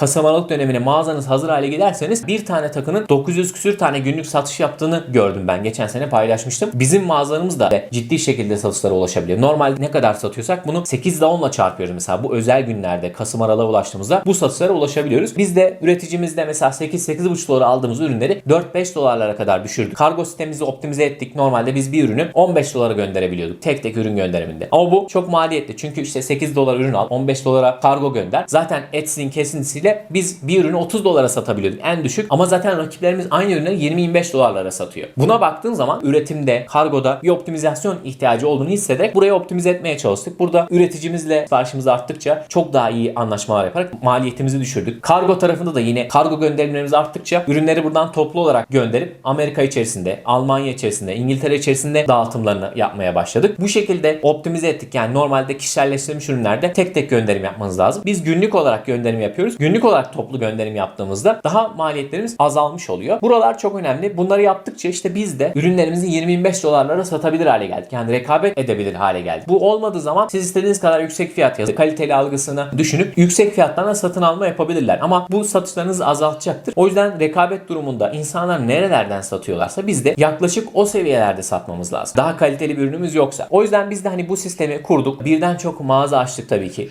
Kasım Aralık dönemine mağazanız hazır hale giderseniz bir tane takının 900 küsür tane günlük satış yaptığını gördüm ben. Geçen sene paylaşmıştım. Bizim mağazalarımız da ciddi şekilde satışlara ulaşabiliyor. Normalde ne kadar satıyorsak bunu 8 ile 10 ile çarpıyoruz mesela. Bu özel günlerde Kasım Aralık'a ulaştığımızda bu satışlara ulaşabiliyoruz. Biz de üreticimizde mesela 8-8,5 dolara aldığımız ürünleri 4-5 dolarlara kadar düşürdük. Kargo sistemimizi optimize ettik. Normalde biz bir ürünü 15 dolara gönderebiliyorduk. Tek tek ürün gönderiminde. Ama bu çok maliyetli. Çünkü işte 8 dolar ürün al, 15 dolara kargo gönder. Zaten Etsy'nin kesintisiyle biz bir ürünü 30 dolara satabiliyorduk. En düşük. Ama zaten rakiplerimiz aynı ürünleri 20-25 dolarlara satıyor. Buna baktığın zaman üretimde, kargoda bir optimizasyon ihtiyacı olduğunu hissederek burayı optimize etmeye çalıştık. Burada üreticimizle siparişimiz arttıkça çok daha iyi anlaşmalar yaparak maliyetimizi düşürdük. Kargo tarafında da yine kargo gönderimlerimiz arttıkça ürünleri buradan toplu olarak gönderip Amerika içerisinde, Almanya içerisinde, İngiltere içerisinde dağıtımlarını yapmaya başladık. Bu şekilde optimize ettik. Yani normalde kişiselleştirilmiş ürünlerde tek tek gönderim yapmanız lazım. Biz günlük olarak gönderim yapıyoruz. Günlük olarak toplu gönderim yaptığımızda daha maliyetlerimiz azalmış oluyor. Buralar çok önemli. Bunları yaptıkça işte biz de ürünlerimizi 20-25 dolarlara satabilir hale geldik. Yani rekabet edebilir hale geldik. Bu olmadığı zaman siz istediğiniz kadar yüksek fiyat yazıp kaliteli algısını düşünüp yüksek fiyatlarla satın alma yapabilirler. Ama bu satışlarınızı azaltacaktır. O yüzden rekabet durumunda insanlar nerelerden satıyorlarsa biz de yaklaşık o seviyelerde satmamız lazım. Daha kaliteli bir ürünümüz yoksa. O yüzden biz de hani bu sistemi kurduk. Birden çok mağaza açtık tabii ki.